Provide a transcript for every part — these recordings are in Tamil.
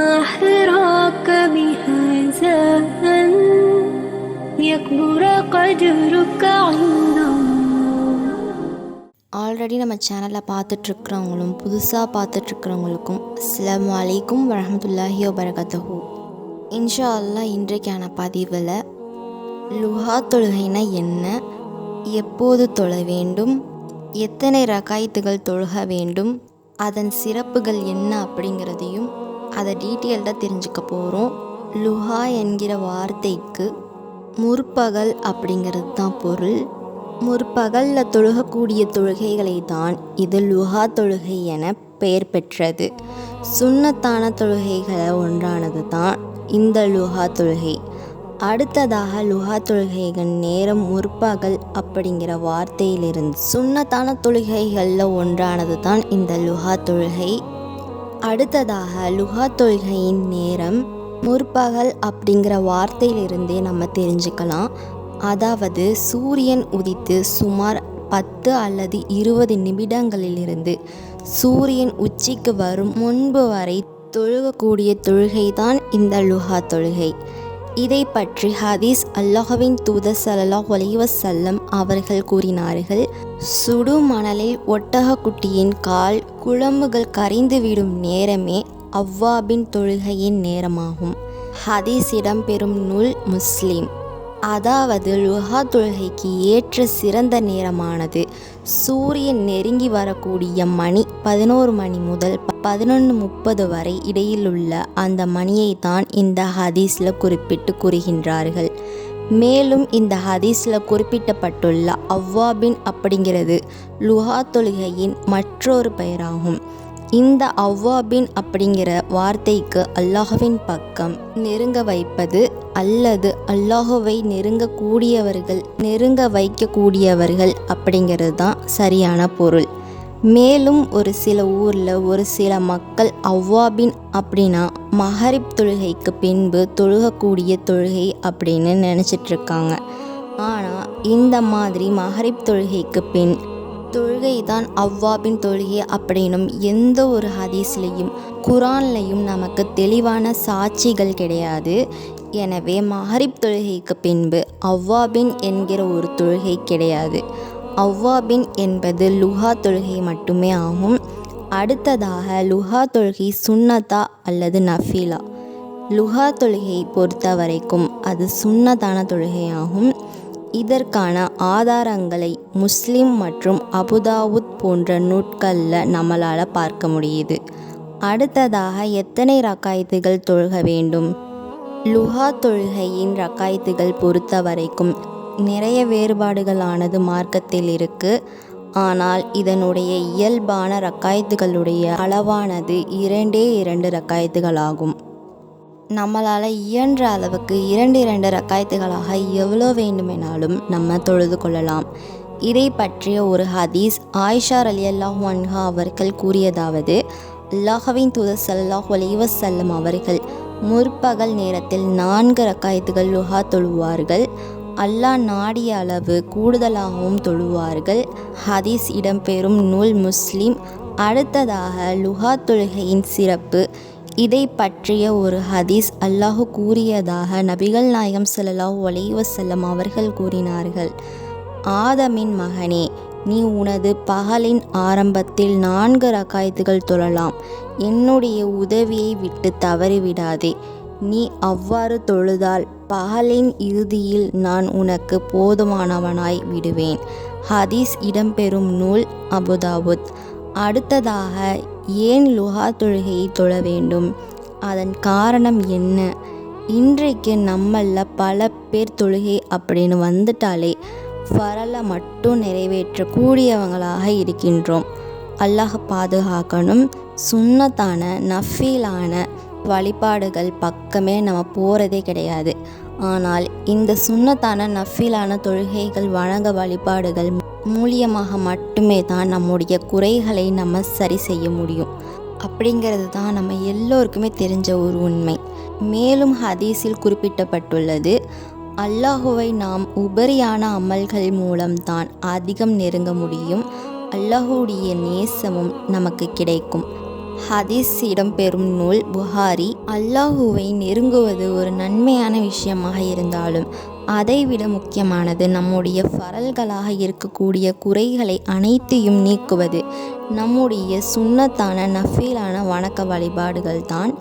ما حراك بهذا أن يكبر قدرك عند الله ஆல்ரெடி நம்ம சேனலை பார்த்துட்ருக்குறவங்களும் புதுசாக பார்த்துட்ருக்குறவங்களுக்கும் அஸ்ஸலாமு அலைக்கும் வரஹமத்துல்லாஹி வபரகத்தஹூ இன்ஷா அல்லாஹ் இன்றைக்கான பதிவில் லுஹா தொழுகைனா என்ன எப்போது தொழ வேண்டும் எத்தனை ரகாயத்துகள் தொழுக வேண்டும் அதன் சிறப்புகள் என்ன அப்படிங்கிறதையும் அதை டீட்டெயில்டாக தெரிஞ்சுக்க போகிறோம் லுஹா என்கிற வார்த்தைக்கு முற்பகல் அப்படிங்கிறது தான் பொருள். முற்பகலில் தொழுகக்கூடிய தொழுகைகளை தான் இது லுஹா தொழுகை என பெயர் பெற்றது. சுண்ணத்தான தொழுகைகளை ஒன்றானது தான் இந்த லுஹா தொழுகை. அடுத்ததாக லுஹா தொழுகைகள் நேரம் முற்பகல் அப்படிங்கிற வார்த்தையிலிருந்து சுண்ணத்தான தொழுகைகளில் ஒன்றானது தான் இந்த லுஹா தொழுகை. அடுத்ததாக லுகா தொழுகையின் நேரம் முற்பகல் அப்படிங்கிற வார்த்தையிலிருந்தே நம்ம தெரிஞ்சுக்கலாம். அதாவது சூரியன் உதித்து சுமார் பத்து அல்லது இருபது நிமிடங்களிலிருந்து சூரியன் உச்சிக்கு வரும் முன்பு வரை தொழுகக்கூடிய தொழுகை தான் இந்த லுஹா தொழுகை. இதை பற்றி ஹதீஸ் அல்லாஹவின் தூதர் சல்லாஹ் அலைஹி அவர்கள் கூறினார்கள் சுடு மணலில் ஒட்டகக்குட்டியின் கால் குழம்புகள் கரைந்துவிடும் நேரமே அவ்வாபின் தொழுகையின் நேரமாகும். ஹதீஸ் இடம்பெறும் நூல் முஸ்லீம். அதாவது லுஹா தொழுகைக்கு ஏற்ற சிறந்த நேரமானது. சூரியன் நெருங்கி வரக்கூடிய மணி பதினோரு மணி முதல் பதினொன்று முப்பது வரை இடையிலுள்ள அந்த மணியை தான் இந்த ஹதீஸில் குறிப்பிட்டு கூறுகின்றார்கள். மேலும் இந்த ஹதீஸில் குறிப்பிட்டப்பட்டுள்ள அவ்வாபின் அப்படிங்கிறது லுஹா தொழுகையின் மற்றொரு பெயராகும். இந்த அவ்வாபின் அப்படிங்கிற வார்த்தைக்கு அல்லாஹுவின் பக்கம் நெருங்க வைப்பது அல்லது அல்லாஹுவை நெருங்கக்கூடியவர்கள் நெருங்க வைக்கக்கூடியவர்கள் அப்படிங்கிறது தான் சரியான பொருள். மேலும் ஒரு சில ஊரில் ஒரு சில மக்கள் அவ்வாபின் அப்படின்னா மஹரிப் தொழுகைக்கு பின்பு தொழுகக்கூடிய தொழுகை அப்படின்னு நினச்சிட்ருக்காங்க ஆனால் இந்த மாதிரி மஹரிப் தொழுகைக்கு பின் தொழுகை தான் அவ்வாபின் தொழுகை அப்படின்னும் எந்த ஒரு ஹதீஸ்லையும் குரான்லையும் நமக்கு தெளிவான சாட்சிகள் கிடையாது. எனவே மஹரிப் தொழுகைக்கு பின்பு அவ்வாபின் என்கிற ஒரு தொழுகை கிடையாது. அவ்வாபின் என்பது லுஹா தொழுகை மட்டுமே ஆகும். அடுத்ததாக லுஹா தொழுகை சுன்னதா அல்லது நஃபீலா. லுஹா தொழுகையை பொறுத்த வரைக்கும் அது சுன்னதான தொழுகையாகும். இதற்கான ஆதாரங்களை முஸ்லிம் மற்றும் அபுதாவுத் போன்ற நூட்களில் நம்மளால் பார்க்க முடியுது. அடுத்ததாக எத்தனை ரக்காயத்துகள் தொழுக வேண்டும்? லுஹா தொழுகையின் ரக்காயத்துகள் பொறுத்த வரைக்கும் நிறைய வேறுபாடுகளானது மார்க்கத்தில் இருக்குது ஆனால் இதனுடைய இயல்பான ரக்காயத்துகளுடைய அளவானது இரண்டே இரண்டு ரக்காயத்துகளாகும். நம்மளால் இயன்ற அளவுக்கு இரண்டு இரண்டு ரக்காயத்துகளாக எவ்வளோ வேண்டுமெனாலும் நம்ம தொழுது கொள்ளலாம். இதை பற்றிய ஒரு ஹதீஸ் ஆயிஷா அலி அல்லாஹ் அன்ஹா அவர்கள் கூறியதாவது அல்லாஹவின் தூதர் சல்லாஹ் செல்லும் அவர்கள் முற்பகல் நேரத்தில் நான்கு ரக்காயத்துகள் லுஹா தொழுவார்கள். அல்லாஹ் நாடிய அளவு கூடுதலாகவும் தொழுவார்கள். ஹதீஸ் இடம்பெறும் நூல் முஸ்லீம். அடுத்ததாக லுஹா தொழுகையின் சிறப்பு இதை பற்றிய ஒரு ஹதீஸ் அல்லாஹு கூறியதாக நபிகள் நாயகம் செல்லலாஹ் ஒலைவசல்லம் அவர்கள் கூறினார்கள். ஆதமின் மகனே நீ உனது பகலின் ஆரம்பத்தில் நான்கு ரக்காயத்துகள் தொழலாம். என்னுடைய உதவியை விட்டு தவறிவிடாதே. நீ அவ்வாறு தொழுதால் பகலின் இறுதியில் நான் உனக்கு போதுமானவனாய் விடுவேன். ஹதீஸ் இடம்பெறும் நூல் அபுதாபுத். அடுத்ததாக ஏன் லுஹா தொழுகையை தொழ வேண்டும்? அதன் காரணம் என்ன? இன்றைக்கு நம்மளில் பல பேர் தொழுகை அப்படின்னு வந்துட்டாலே ஃபரலை மட்டும் நிறைவேற்றக்கூடியவங்களாக இருக்கின்றோம். அல்லாஹ் பாதுகாக்கணும். சுண்ணத்தான நஃபீலான வழிபாடுகள் பக்கமே நம்ம போகிறதே கிடையாது. ஆனால் இந்த சுண்ணத்தான நஃபீலான தொழுகைகள் வணங்க வழிபாடுகள் மூலியமாக மட்டுமே தான் நம்முடைய குறைகளை நம்ம சரி செய்ய முடியும். அப்படிங்கிறது தான் நம்ம எல்லோருக்குமே தெரிஞ்ச ஒரு உண்மை. மேலும் ஹதீஸில் குறிப்பிட்டப்பட்டுள்ளது அல்லாஹுவை நாம் உபரியான அமல்கள் மூலம்தான் அதிகம் நெருங்க முடியும். அல்லாஹுடைய நேசமும் நமக்கு கிடைக்கும். ஹதீஸ் இடம்பெறும் நூல் புகாரி. அல்லாஹுவை நெருங்குவது ஒரு நன்மையான விஷயமாக இருந்தாலும் அதைவிட முக்கியமானது நம்முடைய ஃபரல்களாக இருக்கக்கூடிய குறைகளை அனைத்தையும் நீக்குவது. நம்முடைய சுண்ணத்தான நஃபீலான வணக்க வழிபாடுகள் தான்.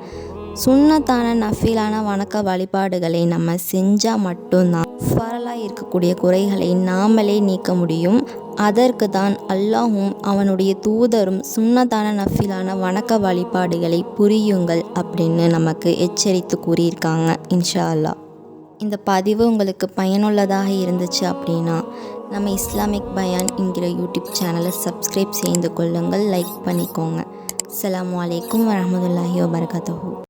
சுண்ணத்தான நஃபீலான வணக்க வழிபாடுகளை நம்ம செஞ்சால் மட்டும்தான் ஃபரலாக இருக்கக்கூடிய குறைகளை நாமளே நீக்க முடியும். அதற்கு தான் அல்லாஹும் அவனுடைய தூதரும் சுண்ணத்தான நஃபிலான வணக்க வழிபாடுகளை புரியுங்கள் அப்படின்னு நமக்கு எச்சரித்து கூறியிருக்காங்க இன்ஷா அல்லாஹ். இந்த பதிவு உங்களுக்கு பயனுள்ளதாக இருந்துச்சு அப்படின்னா நம்ம இஸ்லாமிக் பயான் என்கிற யூடியூப் சேனலை சப்ஸ்கிரைப் செய்து கொள்ளுங்கள் லைக் பண்ணிக்கோங்க. அஸ்ஸலாமு அலைக்கும் வரஹ்மத்துல்லாஹி வபரகாத்துஹு.